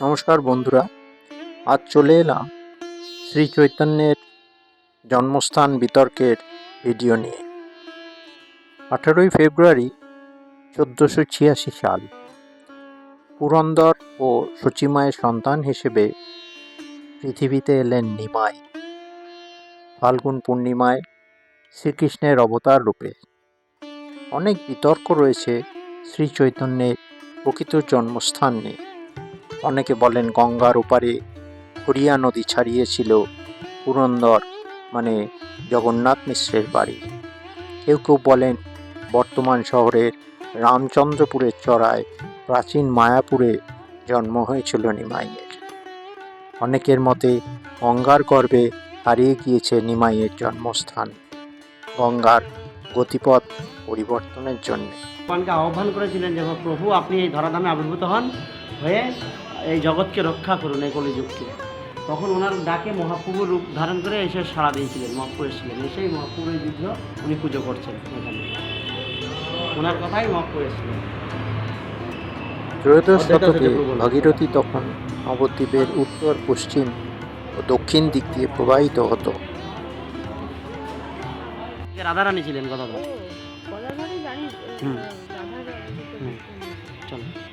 নমস্কার বন্ধুরা, আজ চলে এলাম শ্রী চৈতন্যের জন্মস্থান বিতর্কের ভিডিও নিয়ে। আঠারোই ফেব্রুয়ারি চোদ্দোশো ছিয়াশি সাল, পুরন্দর ও সচিমায়ের সন্তান হিসেবে পৃথিবীতে এলেন নিমাই। ফাল্গুন পূর্ণিমায় শ্রীকৃষ্ণের অবতার রূপে অনেক বিতর্ক রয়েছে শ্রী চৈতন্যের প্রকৃত জন্মস্থান নিয়ে। অনেকে বলেন গঙ্গার ওপারে হরিয়া নদী ছাড়িয়েছিল পুরন্দর মানে জগন্নাথ মিশ্রের বাড়ি। কেউ কেউ বলেন বর্তমান শহরের রামচন্দ্রপুরের চড়ায় প্রাচীন মায়াপুরে জন্ম হয়েছিল নিমাইয়ের। অনেকের মতে গঙ্গার গর্ভে হারিয়ে গিয়েছে নিমাইয়ের জন্মস্থান, গঙ্গার গতিপথ পরিবর্তনের জন্য। আহ্বান করেছিলেন যে, প্রভু, আপনি এই ধরাধামে আবির্ভূত হন হয়ে এই জগৎকে রক্ষা করুন এই কলিযুগকে। তখন ওনার ডাকে মহাপ্রভুর রূপ ধারণ করে এসে সাড়া দিয়েছিলেন মহাপ্রভু এসেছিলেন। এসেই মহাপ্রভুর যুদ্ধ উনি পুজো করছেন এখানে। ওনার কথাই মহাপ্রভু এসেছিলেন। ত্রয়োদশ শতকে ভাগীরথী তখন নবদ্বীপের উত্তর পশ্চিম ও দক্ষিণ দিক দিয়ে প্রবাহিত হতো। রাধারানী ছিলেন কথা। হুম। চলো।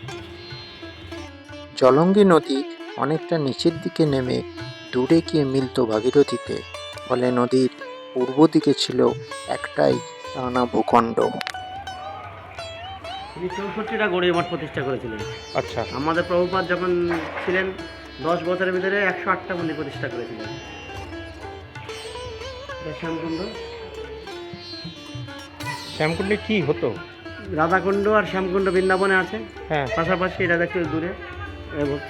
জলঙ্গি নদী অনেকটা নিচের দিকে নেমে দূরে গিয়ে মিলত ভাগীরথীতে। ফলে নদীর পূর্ব দিকে ছিল একটাই টানা ভূখণ্ড। তিনি চৌষট্টিটা গড়িয়ে মঠ প্রতিষ্ঠা করেছিলেন। আচ্ছা। আমাদের প্রভুপাত যখন ছিলেন দশ বছরের ভিতরে একশো আটটা মন্দির প্রতিষ্ঠা করেছিলেন। শ্যামকুণ্ড। শ্যামকুণ্ডে কি হতো? রাধাকুণ্ড আর শ্যামকুণ্ড বৃন্দাবনে আছে। হ্যাঁ। পাশাপাশি এটা একটু দূরে।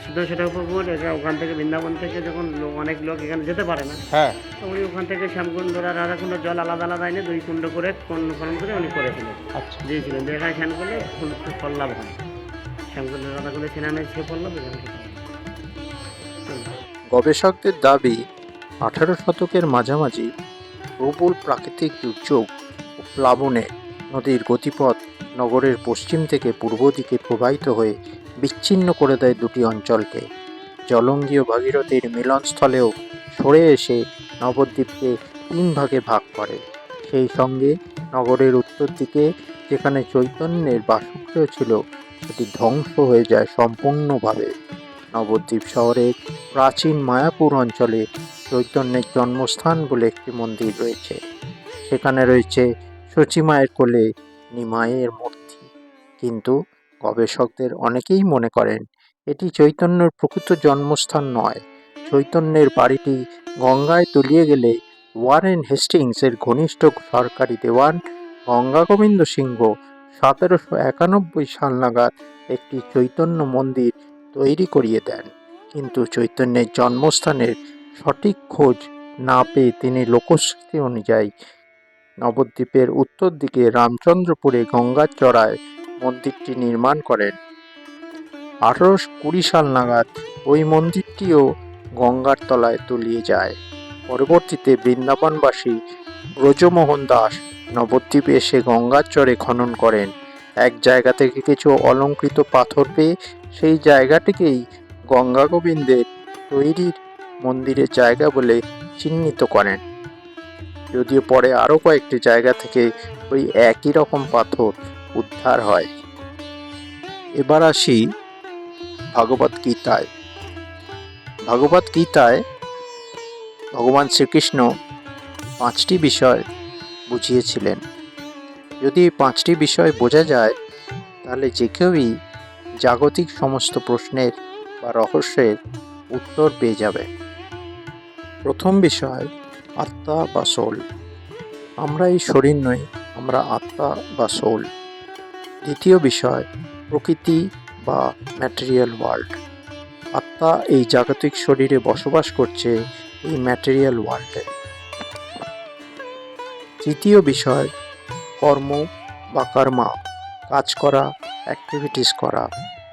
সিদ্ধ সেটা উপর এটা ওখান থেকে বৃন্দাবন থেকে যখন লোক অনেক লোক এখানে যেতে পারে না হ্যাঁ। তো উনি ওখান থেকে শ্যামকুণ্ড আর রাধাকুণ্ড জল আলাদা আলাদা এনে দুই কুণ্ড করে কোন খনন করে উনি করেছিলেন আচ্ছা। দিয়েছিলেন। এখানে স্নান করলে ফুল ফল লাভ হয়। শ্যামকুণ্ড রাধাকুণ্ডে স্নানে সে ফল লাভ এখানে। গবেষকদের দাবি আঠারো শতকের মাঝামাঝি প্রবল প্রাকৃতিক দুর্যোগ ও প্লাবনে নদীর গতিপথ নগরের পশ্চিম থেকে পূর্ব দিকে প্রবাহিত হয়ে বিচ্ছিন্ন করে দেয় দুটি অঞ্চলকে। জলঙ্গীয় ভাগীরথীর মিলনস্থলেও সরে এসে নবদ্বীপকে তিন ভাগে ভাগ করে। সেই সঙ্গে নগরের উত্তর দিকে, যেখানে চৈতন্যের বাসগৃহ ছিল, সেটি ধ্বংস হয়ে যায় সম্পূর্ণভাবে। নবদ্বীপ শহরের প্রাচীন মায়াপুর অঞ্চলে চৈতন্যের জন্মস্থান বলে একটি মন্দির রয়েছে। সেখানে রয়েছে সচিমায়ের কোলে নিমাইয়ের মূর্তি। কিন্তু গবেষকদের অনেকেই মনে করেন, এটি চৈতন্যের প্রকৃত জন্মস্থান নয়। চৈতন্যের বাড়িটি গঙ্গায় তলিয়ে গেলে ওয়ারেন হেস্টিংসের ঘনিষ্ঠ সরকারি দেওয়ান গঙ্গা গোবিন্দ সিংহ সতেরোশো একানব্বই সাল নাগাদ একটি চৈতন্য মন্দির তৈরি করিয়ে দেন। কিন্তু চৈতন্যের জন্মস্থানের সঠিক খোঁজ না পেয়ে তিনি লোকশ্রুতি অনুযায়ী নবদ্বীপের উত্তর দিকে রামচন্দ্রপুরে গঙ্গার চড়ায় মন্দিরটি নির্মাণ করেন। আঠারোশো কুড়ি সাল নাগাদ ওই মন্দিরটিও গঙ্গার তলায় তলিয়ে যায়। পরবর্তীতে বৃন্দাবনবাসী ব্রজমোহন দাস নবদ্বীপে এসে গঙ্গার চরে খনন করেন। এক জায়গা থেকে কিছু অলঙ্কৃত পাথর পেয়ে সেই জায়গাটিকেই গঙ্গা গোবিন্দের তৈরির মন্দিরের জায়গা বলে চিহ্নিত করেন। যদিও পরে আরও কয়েকটি জায়গা থেকে ওই একই রকম পাথর উদ্ধার হয়। এবার আসি ভগবত গীতায়। ভগবত গীতায় ভগবান শ্রীকৃষ্ণ পাঁচটি বিষয় বুঝিয়েছিলেন। যদি এই পাঁচটি বিষয় বোঝা যায়, তাহলে যে কেউই জাগতিক সমস্ত প্রশ্নের বা রহস্যের উত্তর পেয়ে যাবে। প্রথম বিষয়, আত্মা বা সোল আমরা এই শরীর নই, আমরা আত্মা বা সোল দ্বিতীয় বিষয়, প্রকৃতি বা ম্যাটেরিয়াল ওয়ার্ল্ড আত্মা এই জাগতিক শরীরে বসবাস করছে এই ম্যাটেরিয়াল ওয়ার্ল্ডে তৃতীয় বিষয়, কর্ম বা কর্মা, কাজ করা অ্যাক্টিভিটিস করা।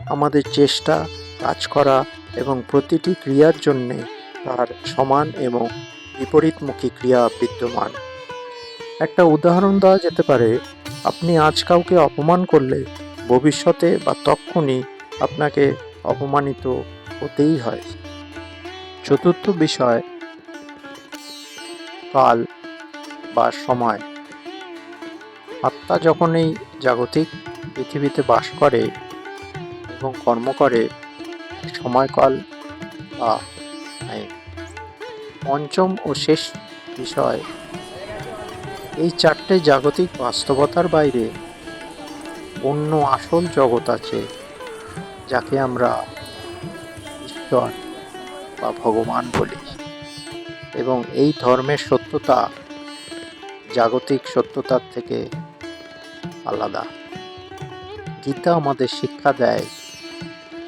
আমাদের চেষ্টা, কাজ করা এবং প্রতিটি ক্রিয়ার জন্যে তার সমান এবং বিপরীতমুখী ক্রিয়া বিদ্যমান। একটা উদাহরণ দেওয়া যেতে পারে আপনি আজ কাউকে অপমান করলে ভবিষ্যতে বা তক্ষুনি আপনাকে অপমানিত হতেই হয়। চতুর্থ বিষয়, কাল বা সময়। আত্মা যখন এই জাগতিক পৃথিবীতে বাস করে এবং কর্ম করে, সময়কাল বা পঞ্চম ও শেষ বিষয় এই চারটে জাগতিক বাস্তবতার বাইরে অন্য আসল জগৎ আছে, যাকে আমরা ঈশ্বর বা ভগবান বলি। এবং এই ধর্মের সত্যতা জাগতিক সত্যতার থেকে আলাদা। গীতা আমাদের শিক্ষা দেয়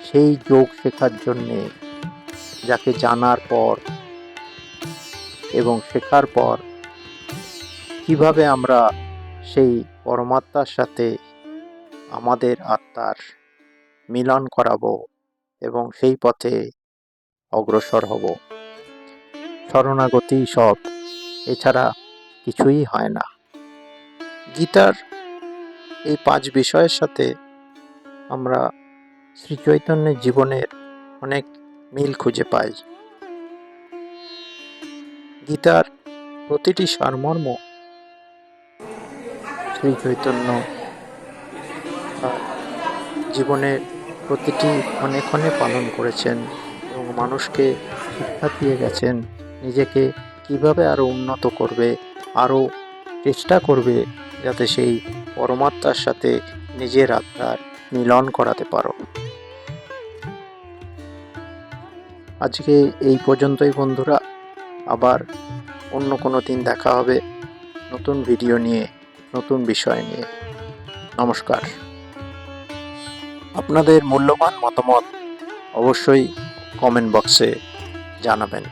সেই যোগ শেখার জন্যে, যাকে জানার পর এবং শেখার পর কীভাবে আমরা সেই পরমাত্মার সাথে আমাদের আত্মার মিলন করাবো এবং সেই পথে অগ্রসর হব? শরণাগতি সব এছাড়া কিছুই হয় না। গীতার এই পাঁচ বিষয়ের সাথে আমরা শ্রী চৈতন্যের জীবনের অনেক মিল খুঁজে পাই। গীতার প্রতিটি সারমর্ম শ্রী চৈতন্য জীবনের প্রতিটি ক্ষণে ক্ষণে পালন করেছেন এবং মানুষকে শিক্ষা দিয়ে গেছেন। নিজেকে কীভাবে আরও উন্নত করবে আরও চেষ্টা করবে যাতে সেই পরমাত্মার সাথে নিজের আত্মার মিলন করাতে পারো। আজকে এই পর্যন্তই বন্ধুরা। আবার অন্য কোনো দিন দেখা হবে। নতুন ভিডিও নিয়ে। নতুন বিষয় নিয়ে। নমস্কার। আপনাদের মূল্যবান মতামত অবশ্যই কমেন্ট বক্সে জানাবেন।